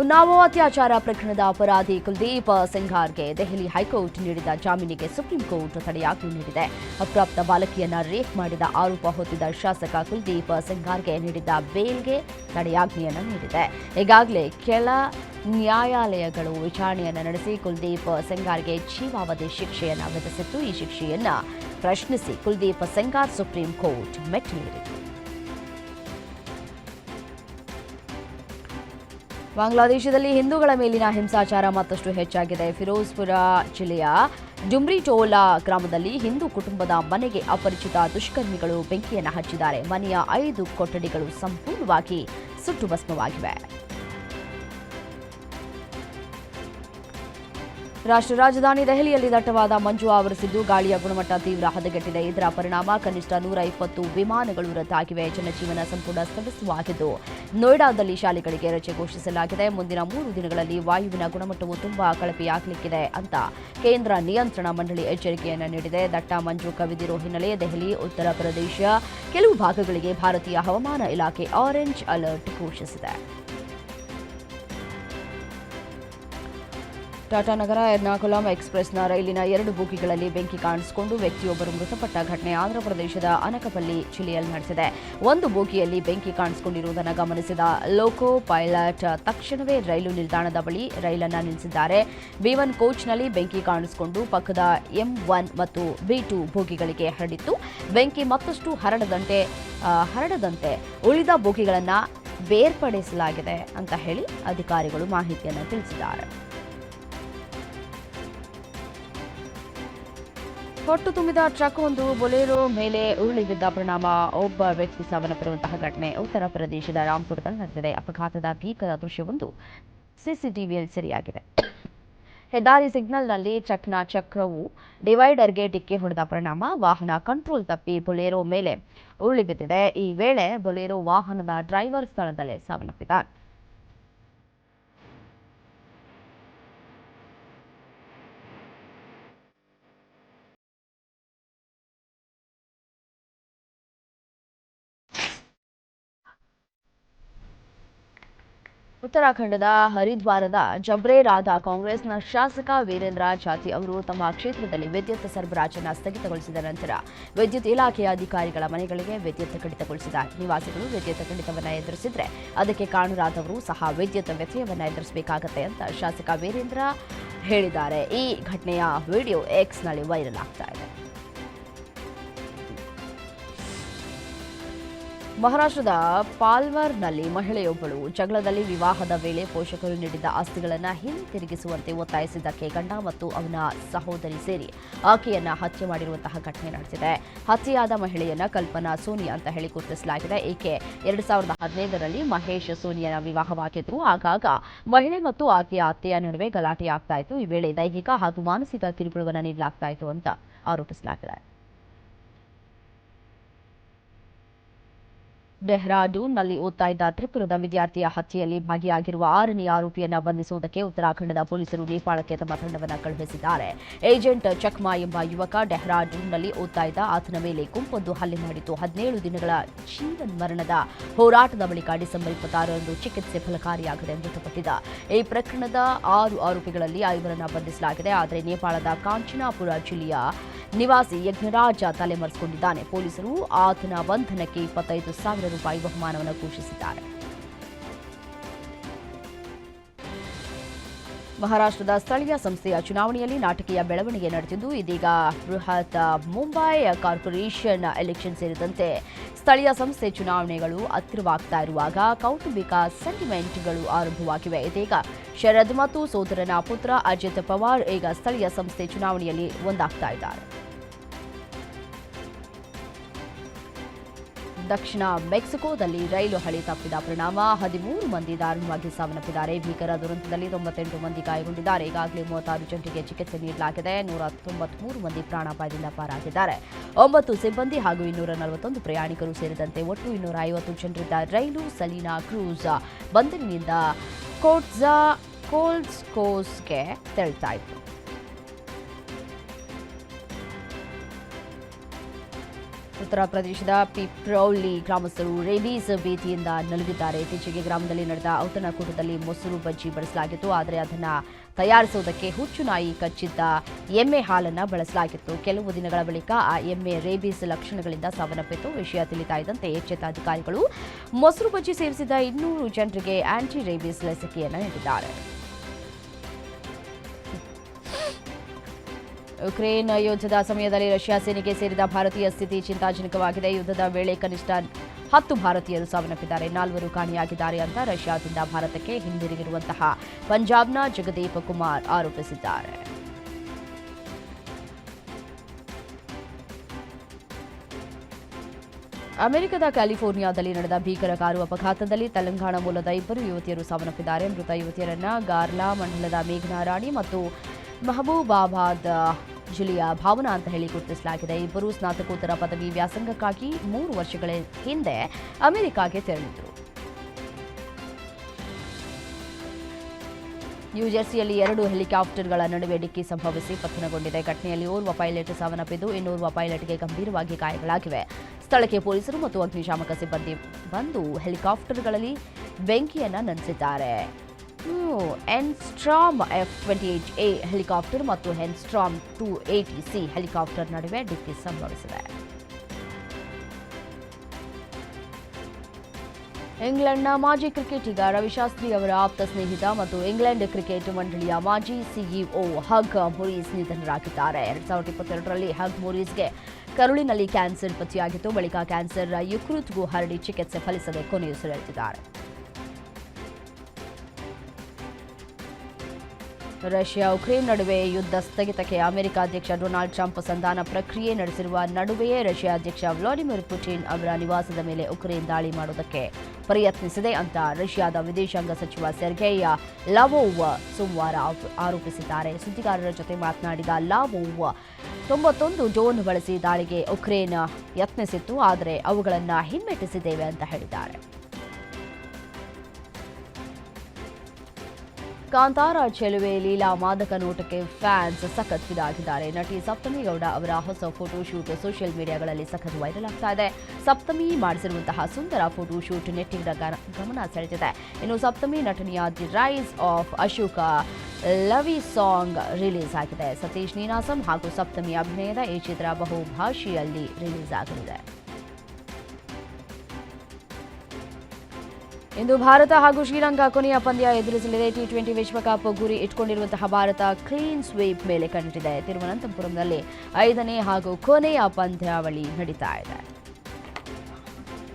ಉನ್ನಾವೋ ಅತ್ಯಾಚಾರ ಪ್ರಕರಣದ ಅಪರಾಧಿ ಕುಲ್ದೀಪ್ ಸಿಂಗಾರ್ಗೆ ದೆಹಲಿ ಹೈಕೋರ್ಟ್ ನೀಡಿದ ಜಾಮೀನಿಗೆ ಸುಪ್ರೀಂ ಕೋರ್ಟ್ ತಡೆಯಾಜ್ಞೆ ನೀಡಿದೆ. ಅಪ್ರಾಪ್ತ ಬಾಲಕಿಯನ್ನ ರೇಪ್ ಮಾಡಿದ ಆರೋಪ ಹೊತ್ತಿದ್ದ ಶಾಸಕ ಕುಲ್ದೀಪ್ ಸಿಂಘಾರ್ಗೆ ನೀಡಿದ್ದ ಬೇಲ್ಗೆ ತಡೆಯಾಜ್ಞೆಯನ್ನು ನೀಡಿದೆ. ಈಗಾಗಲೇ ಕೆಲ ನ್ಯಾಯಾಲಯಗಳು ವಿಚಾರಣೆಯನ್ನು ನಡೆಸಿ ಕುಲ್ದೀಪ್ ಸೆಂಗಾರ್ಗೆ ಜೀವಾವಧಿ ಶಿಕ್ಷೆಯನ್ನು ವಿಧಿಸಿತ್ತು ಈ ಶಿಕ್ಷೆಯನ್ನು ಪ್ರಶ್ನಿಸಿ ಕುಲ್ದೀಪ್ ಸೆಂಗಾರ್ ಸುಪ್ರೀಂ ಕೋರ್ಟ್ ಮೆಟ್ಟಿಲೇರಿತು ಬಾಂಗ್ಲಾದೇಶದಲ್ಲಿ ಹಿಂದೂಗಳ ಮೇಲಿನ ಹಿಂಸಾಚಾರ ಮತ್ತಷ್ಟು ಹೆಚ್ಚಾಗಿದೆ. ಫಿರೋಜ್ಪುರ ಜಿಲ್ಲೆಯ ಡುಮ್ರಿಟೋಲಾ ಗ್ರಾಮದಲ್ಲಿ ಹಿಂದೂ ಕುಟುಂಬದ ಮನೆಗೆ ಅಪರಿಚಿತ ದುಷ್ಕರ್ಮಿಗಳು ಬೆಂಕಿಯನ್ನು ಹಚ್ಚಿದ್ದಾರೆ. ಮನೆಯ ಐದು ಕೊಠಡಿಗಳು ಸಂಪೂರ್ಣವಾಗಿ ಸುಟ್ಟು ಭಸ್ಮವಾಗಿವೆ. ರಾಷ್ಟ್ರ ರಾಜಧಾನಿ ದೆಹಲಿಯಲ್ಲಿ ದಟ್ಟವಾದ ಮಂಜು ಆವರಿಸಿದ್ದು, ಗಾಳಿಯ ಗುಣಮಟ್ಟ ತೀವ್ರ ಹದಗೆಟ್ಟಿದೆ. ಇದರ ಪರಿಣಾಮ ಕನಿಷ್ಠ ನೂರ ಇಪ್ಪತ್ತು ವಿಮಾನಗಳು ರದ್ದಾಗಿವೆ. ಜನಜೀವನ ಸಂಪೂರ್ಣ ಸ್ಥಗಿತವಾಗಿದ್ದು ನೋಯ್ಡಾದಲ್ಲಿ ಶಾಲೆಗಳಿಗೆ ರಜೆ ಘೋಷಿಸಲಾಗಿದೆ. ಮುಂದಿನ ಮೂರು ದಿನಗಳಲ್ಲಿ ವಾಯುವಿನ ಗುಣಮಟ್ಟವು ತುಂಬಾ ಕಳಪೆಯಾಗಲಿಕ್ಕಿದೆ ಅಂತ ಕೇಂದ್ರ ನಿಯಂತ್ರಣ ಮಂಡಳಿ ಎಚ್ಚರಿಕೆಯನ್ನು ನೀಡಿದೆ. ದಟ್ಟ ಮಂಜು ಕವಿದಿರೋ ಹಿನ್ನೆಲೆ ದೆಹಲಿ, ಉತ್ತರ ಪ್ರದೇಶ, ಕೆಲವು ಭಾಗಗಳಿಗೆ ಭಾರತೀಯ ಹವಾಮಾನ ಇಲಾಖೆ ಆರೆಂಜ್ ಅಲರ್ಟ್ ಘೋಷಿಸಿದೆ. ಟಾಟಾನಗರ ಎರ್ನಾಕುಲಂ ಎಕ್ಸ್ಪ್ರೆಸ್ನ ರೈಲಿನ ಎರಡು ಬೋಗಿಗಳಲ್ಲಿ ಬೆಂಕಿ ಕಾಣಿಸಿಕೊಂಡು ವ್ಯಕ್ತಿಯೊಬ್ಬರು ಮೃತಪಟ್ಟ ಘಟನೆ ಆಂಧ್ರಪ್ರದೇಶದ ಅನಕಪಲ್ಲಿ ಜಿಲ್ಲೆಯಲ್ಲಿ ನಡೆಸಿದೆ. ಒಂದು ಬೋಗಿಯಲ್ಲಿ ಬೆಂಕಿ ಕಾಣಿಸಿಕೊಂಡಿರುವುದನ್ನು ಗಮನಿಸಿದ ಲೋಕೋ ಪೈಲಟ್ ತಕ್ಷಣವೇ ರೈಲು ನಿಲ್ದಾಣದ ಬಳಿ ರೈಲನ್ನು ನಿಲ್ಲಿಸಿದ್ದಾರೆ. ಬಿ ಒನ್ ಕೋಚ್ನಲ್ಲಿ ಬೆಂಕಿ ಕಾಣಿಸಿಕೊಂಡು ಪಕ್ಕದ ಎಂ ಒನ್ ಮತ್ತು ಬಿ ಟು ಬೋಗಿಗಳಿಗೆ ಹರಡಿತ್ತು. ಬೆಂಕಿ ಮತ್ತಷ್ಟು ಹರಡದಂತೆ ಹರಡದಂತೆ ಉಳಿದ ಬೋಗಿಗಳನ್ನು ಬೇರ್ಪಡಿಸಲಾಗಿದೆ ಅಂತ ಹೇಳಿ ಅಧಿಕಾರಿಗಳು ಮಾಹಿತಿಯನ್ನು ತಿಳಿಸಿದ್ದಾರೆ. ಹೊಟ್ಟು ತುಂಬಿದ ಟ್ರಕ್ ಒಂದು ಬೊಲೆರೋ ಮೇಲೆ ಉರುಳಿ ಬಿದ್ದ ಪರಿಣಾಮ. ಒಬ್ಬ ವ್ಯಕ್ತಿ ಸಾವನ್ನಪ್ಪಿರುವಂತಹ ಘಟನೆ ಉತ್ತರ ಪ್ರದೇಶದ ರಾಮ್ಪುರದಲ್ಲಿ ನಡೆದಿದೆ. ಅಪಘಾತದ ಭೀಕರ ದೃಶ್ಯವೊಂದು ಸಿಸಿಟಿವಿಯಲ್ಲಿ ಸೆರೆಯಾಗಿದೆ. ಹೆದ್ದಾರಿ ಸಿಗ್ನಲ್ನಲ್ಲಿ ಟ್ರಕ್ನ ಚಕ್ರವು ಡಿವೈಡರ್ಗೆ ಡಿಕ್ಕಿ ಹೊಡೆದ ಪರಿಣಾಮ. ವಾಹನ ಕಂಟ್ರೋಲ್ ತಪ್ಪಿ ಬೊಲೆರೋ ಮೇಲೆ ಉರುಳಿ ಬಿದ್ದಿದೆ. ಈ ವೇಳೆ ಬೊಲೆರೋ ವಾಹನದ ಡ್ರೈವರ್ ಸ್ಥಳದಲ್ಲೇ ಸಾವನ್ನಪ್ಪಿದ್ದಾರೆ ಉತ್ತರಾಖಂಡದ ಹರಿದ್ವಾರದ ಜಬ್ರೇರಾದ ಕಾಂಗ್ರೆಸ್ನ ಶಾಸಕ ವೀರೇಂದ್ರ ಜಾತಿ ಅವರು ತಮ್ಮ ಕ್ಷೇತ್ರದಲ್ಲಿ ವಿದ್ಯುತ್ ಸರಬರಾಜನ್ನು ಸ್ಥಗಿತಗೊಳಿಸಿದ ನಂತರ ವಿದ್ಯುತ್ ಇಲಾಖೆಯ ಅಧಿಕಾರಿಗಳ ಮನೆಗಳಿಗೆ ವಿದ್ಯುತ್ ಕಡಿತಗೊಳಿಸಿದ ನಿವಾಸಿಗಳು ವಿದ್ಯುತ್ ಕಡಿತವನ್ನು ಎದುರಿಸಿದ್ರೆ ಅದಕ್ಕೆ ಕಾರಣರಾದವರು ಸಹ ವಿದ್ಯುತ್ ವ್ಯತ್ಯಯವನ್ನು ಎದುರಿಸಬೇಕಾಗತ್ತೆ ಅಂತ ಶಾಸಕ ವೀರೇಂದ್ರ ಹೇಳಿದ್ದಾರೆ. ಈ ಘಟನೆಯ ವಿಡಿಯೋ ಎಕ್ಸ್ನಲ್ಲಿ ವೈರಲ್ ಆಗ್ತಾ ಇದೆ. ಮಹಾರಾಷ್ಟ್ರದ ಪಾಲ್ವರ್ನಲ್ಲಿ ಮಹಿಳೆಯೊಬ್ಬಳು ಜಗಳದಲ್ಲಿ ವಿವಾಹದ ವೇಳೆ ಪೋಷಕರು ನೀಡಿದ್ದ ಆಸ್ತಿಗಳನ್ನು ಹಿಂತಿರುಗಿಸುವಂತೆ ಒತ್ತಾಯಿಸಿದ್ದಕ್ಕೆ ಗಂಡ ಮತ್ತು ಅವನ ಸಹೋದರಿ ಸೇರಿ ಆಕೆಯನ್ನು ಹತ್ಯೆ ಮಾಡಿರುವಂತಹ ಘಟನೆ ನಡೆದಿದೆ. ಹತ್ಯೆಯಾದ ಮಹಿಳೆಯನ್ನ ಕಲ್ಪನಾ ಸೋನಿ ಅಂತ ಹೇಳಿ ಗುರುತಿಸಲಾಗಿದೆ. ಈಕೆ ಎರಡು ಸಾವಿರದ ಹದಿನೈದರಲ್ಲಿ ಮಹೇಶ್ ಸೋನಿಯನ ವಿವಾಹವಾಗಿದ್ದು, ಆಗಾಗ ಮಹಿಳೆ ಮತ್ತು ಆಕೆಯ ಅತ್ತೆಯ ನಡುವೆ ಗಲಾಟೆ ಆಗ್ತಾ ಇತ್ತು. ಈ ವೇಳೆ ದೈಹಿಕ ಹಾಗೂ ಮಾನಸಿಕ ಕಿರುಕುಳವನ್ನು ನೀಡಲಾಗ್ತಾ ಇತ್ತು ಅಂತ ಆರೋಪಿಸಲಾಗಿದೆ. ಡೆಹ್ರಾಡೂನ್ನಲ್ಲಿ ಓದ್ತಾ ಇದ್ದ ತ್ರಿಪುರದ ವಿದ್ಯಾರ್ಥಿಯ ಹತ್ಯೆಯಲ್ಲಿ ಭಾಗಿಯಾಗಿರುವ ಆರನೇ ಆರೋಪಿಯನ್ನು ಬಂಧಿಸುವುದಕ್ಕೆ ಉತ್ತರಾಖಂಡದ ಪೊಲೀಸರು ನೇಪಾಳಕ್ಕೆ ತಮ್ಮ ತಂಡವನ್ನು ಕಳುಹಿಸಿದ್ದಾರೆ. ಏಜೆಂಟ್ ಚಕ್ಮಾ ಎಂಬ ಯುವಕ ಡೆಹ್ರಾಡೂನ್ನಲ್ಲಿ ಓದ್ತಾ ಇದ್ದ ಆತನ ಮೇಲೆ ಗುಂಪೊಂದು ಹಲ್ಲೆ ಮಾಡಿತ್ತು ಹದಿನೇಳು ದಿನಗಳ ಜೀವನ್ ಮರಣದ ಹೋರಾಟದ ಬಳಿಕ ಡಿಸೆಂಬರ್ ಇಪ್ಪತ್ತಾರರಂದು ಚಿಕಿತ್ಸೆ ಫಲಕಾರಿಯಾಗದೆ ಮೃತಪಟ್ಟಿದ್ದ. ಈ ಪ್ರಕರಣದ ಆರು ಆರೋಪಿಗಳಲ್ಲಿ ಐವರನ್ನು ಬಂಧಿಸಲಾಗಿದೆ. ಆದರೆ ನೇಪಾಳದ ಕಾಂಚನಾಪುರ ಜಿಲ್ಲೆಯ ನಿವಾಸಿ ಯಜ್ಞರಾಜ ತಲೆಮರೆಸಿಕೊಂಡಿದ್ದಾನೆ. ಪೊಲೀಸರು ಆತನ ಬಂಧನಕ್ಕೆ ಇಪ್ಪತ್ತೈದು ಸಾವಿರ ರೂಪಾಯಿ ಬಹುಮಾನವನ್ನು ಘೋಷಿಸಿದ್ದಾರೆ. ಮಹಾರಾಷ್ಟ್ರದ ಸ್ಥಳೀಯ ಸಂಸ್ಥೆಯ ಚುನಾವಣೆಯಲ್ಲಿ ನಾಟಕೀಯ ಬೆಳವಣಿಗೆ ನಡೆದಿದ್ದು, ಇದೀಗ ಬೃಹತ್ ಮುಂಬೈ ಕಾರ್ಪೊರೇಷನ್ ಎಲೆಕ್ಷನ್ ಸೇರಿದಂತೆ ಸ್ಥಳೀಯ ಸಂಸ್ಥೆ ಚುನಾವಣೆಗಳು ಹತ್ತಿರವಾಗ್ತಾ ಇರುವಾಗ ಕೌಟುಂಬಿಕ ಸೆಂಟಿಮೆಂಟ್ಗಳು ಆರಂಭವಾಗಿವೆ. ಇದೀಗ ಶರದ್ ಮತ್ತು ಸೋದರನ ಪುತ್ರ ಅಜಿತ್ ಪವಾರ್ ಈಗ ಸ್ಥಳೀಯ ಸಂಸ್ಥೆ ಚುನಾವಣೆಯಲ್ಲಿ ಒಂದಾಗ್ತಾ ಇದ್ದಾರೆ. ದಕ್ಷಿಣ ಮೆಕ್ಸಿಕೋದಲ್ಲಿ ರೈಲು ಹಳಿ ತಪ್ಪಿದ ಪರಿಣಾಮ. ಹದಿಮೂರು ಮಂದಿ ದಾರುಣವಾಗಿ ಸಾವನ್ನಪ್ಪಿದ್ದಾರೆ. ಭೀಕರ ದುರಂತದಲ್ಲಿ ತೊಂಬತ್ತೆಂಟು ಮಂದಿ ಗಾಯಗೊಂಡಿದ್ದಾರೆ. ಈಗಾಗಲೇ ಮೂವತ್ತಾರು ಜನರಿಗೆ ಚಿಕಿತ್ಸೆ ನೀಡಲಾಗಿದೆ. ನೂರ ತೊಂಬತ್ಮೂರು ಮಂದಿ ಪ್ರಾಣಾಪಾಯದಿಂದ ಪಾರಾಗಿದ್ದಾರೆ. ಒಂಬತ್ತು ಸಿಬ್ಬಂದಿ ಹಾಗೂ ಇನ್ನೂರ ನಲವತ್ತೊಂದು ಪ್ರಯಾಣಿಕರು ಸೇರಿದಂತೆ ಒಟ್ಟು ಇನ್ನೂರ ಐವತ್ತು ಜನರಿದ್ದ ರೈಲು ಸಲೀನಾ ಕ್ರೂಸ್ ಬಂದರಿನಿಂದ ಕೋಟ್ಜಾ ಕೋಲ್ಸ್ಕೋಸ್ಗೆ ತೆರಳ್ತಾ ಇತ್ತು ಉತ್ತರ ಪ್ರದೇಶದ ಪಿಪ್ರೌಲಿ ಗ್ರಾಮಸ್ಥರು ರೇಬೀಸ್ ಭೀತಿಯಿಂದ ನಲುಗಿದ್ದಾರೆ. ಇತ್ತೀಚೆಗೆ ಗ್ರಾಮದಲ್ಲಿ ನಡೆದ ಔತಣಕೂಟದಲ್ಲಿ ಮೊಸರು ಬಜ್ಜಿ ಬಳಸಲಾಗಿತ್ತು. ಆದರೆ ಅದನ್ನು ತಯಾರಿಸುವುದಕ್ಕೆ ಹುಚ್ಚು ನಾಯಿ ಕಚ್ಚಿದ್ದ ಎಮ್ಮೆ ಹಾಲನ್ನು ಬಳಸಲಾಗಿತ್ತು. ಕೆಲವು ದಿನಗಳ ಬಳಿಕ ಆ ಎಮ್ಮೆ ರೇಬೀಸ್ ಲಕ್ಷಣಗಳಿಂದ ಸಾವನ್ನಪ್ಪಿತ್ತು. ವಿಷಯ ತಿಳಿತಾ ಇದ್ದಂತೆ ಎಚ್ಚೆತ್ತ ಅಧಿಕಾರಿಗಳು ಮೊಸರು ಬಜ್ಜಿ ಸೇವಿಸಿದ ಇನ್ನೂರು ಜನರಿಗೆ ಆಂಟಿ ರೇಬೀಸ್ ಲಸಿಕೆಯನ್ನು ನೀಡಿದ್ದಾರೆ. ಯುಕ್ರೇನ್ ಯುದ್ಧದ ಸಮಯದಲ್ಲಿ ರಷ್ಯಾ ಸೇನೆಗೆ ಸೇರಿದ ಭಾರತೀಯ ಸ್ಥಿತಿ ಚಿಂತಾಜನಕವಾಗಿದೆ. ಯುದ್ಧದ ವೇಳೆ ಕನಿಷ್ಠ ಹತ್ತು ಭಾರತೀಯರು ಸಾವನ್ನಪ್ಪಿದ್ದಾರೆ. ನಾಲ್ವರು ಕಾಣೆಯಾಗಿದ್ದಾರೆ ಅಂತ ರಷ್ಯಾದಿಂದ ಭಾರತಕ್ಕೆ ಹಿಂದಿರುಗಿರುವಂತಹ ಪಂಜಾಬ್ನ ಜಗದೀಪ್ ಕುಮಾರ್ ಆರೋಪಿಸಿದ್ದಾರೆ. ಅಮೆರಿಕದ ಕ್ಯಾಲಿಫೋರ್ನಿಯಾದಲ್ಲಿ ನಡೆದ ಭೀಕರ ಕಾರು ಅಪಘಾತದಲ್ಲಿ ತೆಲಂಗಾಣ ಮೂಲದ ಇಬ್ಬರು ಯುವತಿಯರು ಸಾವನ್ನಪ್ಪಿದ್ದಾರೆ. ಮೃತ ಯುವತಿಯರನ್ನ ಗಾರ್ಲಾ ಮಂಡಲದ ಮೇಘನಾ ರಾಣಿ ಮತ್ತು ಮಹಬೂಬಾಬಾದ್ ಜಿಲ್ಲೆಯ ಭಾವನಾ ಅಂತ ಹೇಳಿ ಗುರುತಿಸಲಾಗಿದೆ. ಇಬ್ಬರು ಸ್ನಾತಕೋತ್ತರ ಪದವಿ ವ್ಯಾಸಂಗಕ್ಕಾಗಿ ಮೂರು ವರ್ಷಗಳ ಹಿಂದೆ ಅಮೆರಿಕಾಗೆ ತೆರಳಿದ್ರು. ನ್ಯೂಜೆರ್ಸಿಯಲ್ಲಿ ಎರಡು ಹೆಲಿಕಾಪ್ಟರ್ಗಳ ನಡುವೆ ಡಿಕ್ಕಿ ಸಂಭವಿಸಿ ಪತನಗೊಂಡಿದೆ. ಘಟನೆಯಲ್ಲಿ ಓರ್ವ ಪೈಲಟ್ ಸಾವನ್ನಪ್ಪಿದ್ದು, ಇನ್ನೋರ್ವ ಪೈಲಟ್ಗೆ ಗಂಭೀರವಾಗಿ ಗಾಯಗಳಾಗಿವೆ. ಸ್ಥಳಕ್ಕೆ ಪೊಲೀಸರು ಮತ್ತು ಅಗ್ನಿಶಾಮಕ ಸಿಬ್ಬಂದಿ ಬಂದು ಹೆಲಿಕಾಪ್ಟರ್ಗಳಲ್ಲಿ ಬೆಂಕಿಯನ್ನು ನಂದಿಸಿದ್ದಾರೆ. Enstrom F twenty eight A helicopter ಮತ್ತು Enstrom two eighty C helicopter ನಡುವೆ ಡಿಕ್ಕಿ ಸಂಭವಿಸಿದೆ. ಇಂಗ್ಲೆಂಡ್ನ ಮಾಜಿ ಕ್ರಿಕೆಟಿಗ ರವಿಶಾಸ್ತ್ರಿ ಅವರ ಆಪ್ತ ಸ್ನೇಹಿತ ಮತ್ತು ಇಂಗ್ಲೆಂಡ್ ಕ್ರಿಕೆಟ್ ಮಂಡಳಿಯ ಮಾಜಿ ಸಿಇಒ ಹಗ್ ಮೊರೀಸ್ ನಿಧನರಾಗಿದ್ದಾರೆ. ಎರಡ್ ಸಾವಿರದ ಇಪ್ಪತ್ತೆರಡರಲ್ಲಿ ಹಗ್ ಮೊರೀಸ್ಗೆ ಕರುಳಿನಲ್ಲಿ ಕ್ಯಾನ್ಸರ್ ಪತ್ತೆಯಾಗಿತ್ತು. ಬಳಿಕ ಕ್ಯಾನ್ಸರ್ ಯಕೃತ್ಗೂ ಹರಡಿ ಚಿಕಿತ್ಸೆ ಫಲಿಸದೆ ಕೊನೆಯುಸಿರೆಳೆದಿದ್ದಾರೆ. ರಷ್ಯಾ ಉಕ್ರೇನ್ ನಡುವೆ ಯುದ್ಧ ಸ್ಥಗಿತಕ್ಕೆ ಅಮೆರಿಕ ಅಧ್ಯಕ್ಷ ಡೊನಾಲ್ಡ್ ಟ್ರಂಪ್ ಸಂಧಾನ ಪ್ರಕ್ರಿಯೆ ನಡೆಸಿರುವ ನಡುವೆಯೇ ರಷ್ಯಾ ಅಧ್ಯಕ್ಷ ವ್ಲಾಡಿಮಿರ್ ಪುಟಿನ್ ಅವರ ನಿವಾಸದ ಮೇಲೆ ಉಕ್ರೇನ್ ದಾಳಿ ಮಾಡುವುದಕ್ಕೆ ಪ್ರಯತ್ನಿಸಿದೆ ಅಂತ ರಷ್ಯಾದ ವಿದೇಶಾಂಗ ಸಚಿವ ಸೆರ್ಗೇಯ ಲಾವೋವ್ ಸೋಮವಾರ ಆರೋಪಿಸಿದ್ದಾರೆ. ಸುದ್ದಿಗಾರರ ಜೊತೆ ಮಾತನಾಡಿದ ಲಾವೋವ್, ತೊಂಬತ್ತೊಂದು ಡ್ರೋನ್ ಬಳಸಿ ದಾಳಿಗೆ ಉಕ್ರೇನ್ ಯತ್ನಿಸಿತ್ತು, ಆದರೆ ಅವುಗಳನ್ನು ಹಿಮ್ಮೆಟ್ಟಿಸಿದ್ದೇವೆ ಅಂತ ಹೇಳಿದ್ದಾರೆ. ಕಾಂತಾರ ಚೆಲುವೆ ಲೀಲಾ ಮಾದಕ ನೋಟಕ್ಕೆ ಫ್ಯಾನ್ಸ್ ಸಖತ್ ಫಿದಾಗಿದ್ದಾರೆ. ನಟಿ ಸಪ್ತಮಿ ಗೌಡ ಅವರ ಹೊಸ ಫೋಟೋ ಶೂಟ್ ಸೋಷಿಯಲ್ ಮೀಡಿಯಾಗಳಲ್ಲಿ ಸಖತ್ ವೈರಲ್ ಆಗ್ತಾ ಇದೆ. ಸಪ್ತಮಿ ಮಾಡಿಸಿರುವಂತಹ ಸುಂದರ ಫೋಟೋ ಶೂಟ್ ನೆಟ್ಟಿಗರ ಗಮನ ಸೆಳೆದಿದೆ. ಇನ್ನು ಸಪ್ತಮಿ ನಟನೆಯ ದಿ ರೈಸ್ ಆಫ್ ಅಶೋಕ ಲವಿ ಸಾಂಗ್ ರಿಲೀಸ್ ಆಗಿದೆ. ಸತೀಶ್ ನೀನಾಸಂ ಹಾಗೂ ಸಪ್ತಮಿ ಅಭಿನಯದ ಈ ಚಿತ್ರ ಬಹುಭಾಷೆಯಲ್ಲಿ ರಿಲೀಸ್ ಆಗಲಿದೆ. ಇಂದು ಭಾರತ ಹಾಗೂ ಶ್ರೀಲಂಕಾ ಕೊನೆಯ ಪಂದ್ಯ ಎದುರಿಸಲಿದೆ. ಟಿ ಟ್ವೆಂಟಿ ವಿಶ್ವಕಪ್ ಗುರಿ ಇಟ್ಕೊಂಡಿರುವಂತಹ ಭಾರತ ಕ್ಲೀನ್ ಸ್ವೀಪ್ ಮೇಲೆ ಕಣ್ಣಿಟ್ಟಿದೆ. ತಿರುವನಂತಪುರಂನಲ್ಲಿ ಐದನೇ ಹಾಗೂ ಕೊನೆಯ ಪಂದ್ಯಾವಳಿ ನಡೀತಾ ಇದೆ.